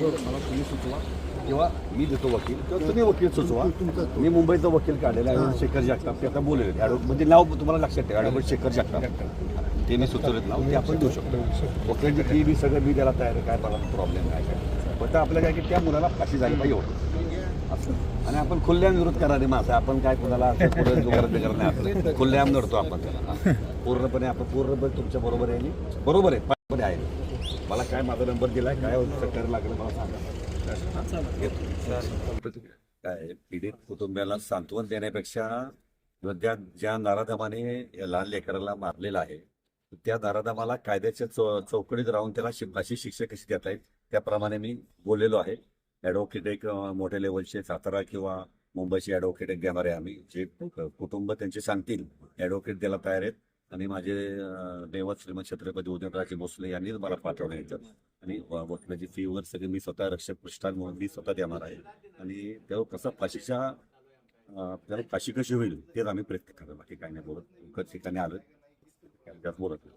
मला तुम्ही सुचवा किंवा मी देतो वकील किंवा तुम्ही वकील सुचवा. मी मुंबईचा वकील काढलेला आहे शेखर जगताप. ते आता बोलले म्हणजे नाव तुम्हाला लक्षात ठेवा. ॲडव्होकेट शेखर जगताप. ते मी सुचवलेत नाव. ते आपण देऊ शकतो. वकिलांची फी बी सगळं मी त्याला तयार काय मला प्रॉब्लेम नाही. काय फक्त आपल्याला काय की त्या मुलाला फाशी झाली पाहिजे होतं. असं. आणि आपण खुल्ल्याम विरोध करणारे आहे. आपण काय कुणाला नाही आपलं. खुल्ल्याम लढतो आपण त्याला. पूर्णपणे आपण पूर्णपणे तुमच्या बरोबर आहे बरोबर आहे. आहे. मला काय माझा नंबर दिलाय काय चक्कर लागलं मला सांगा. काय पीडित कुटुंबियाला सांत्वन देण्यापेक्षा ज्या ज्या नाराधमाने लहान लेकराला मारलेला आहे त्या नाराधमाला कायद्याच्या चौ चौकडीत राहून त्याला अशी शिक्षा कशी देता येईल? त्याप्रमाणे मी बोललेलो आहे. ॲडव्होकेट एक मोठ्या लेवलचे सातारा किंवा मुंबईचे ॲडव्होकेट एक घेणार आहे आम्ही. जे कुटुंब त्यांचे सांगतील ॲडव्होकेट द्यायला तयार आहेत. आणि माझे देवत श्रीमंत छत्रपती उदयनराजे भोसले यांनीच मला पाठवलं याच्यात आणि व- वकिलाची फी वगैरे सगळे मी स्वतः रक्षक पृष्ठान म्हणून मी स्वतः देणार आहे. आणि तेव्हा कसं फाशीच्या त्याला फाशी कशी होईल तेच आम्ही प्रयत्न करतो बाकी काही नाही बोलत ठिकाणी आलो त्यात बोलत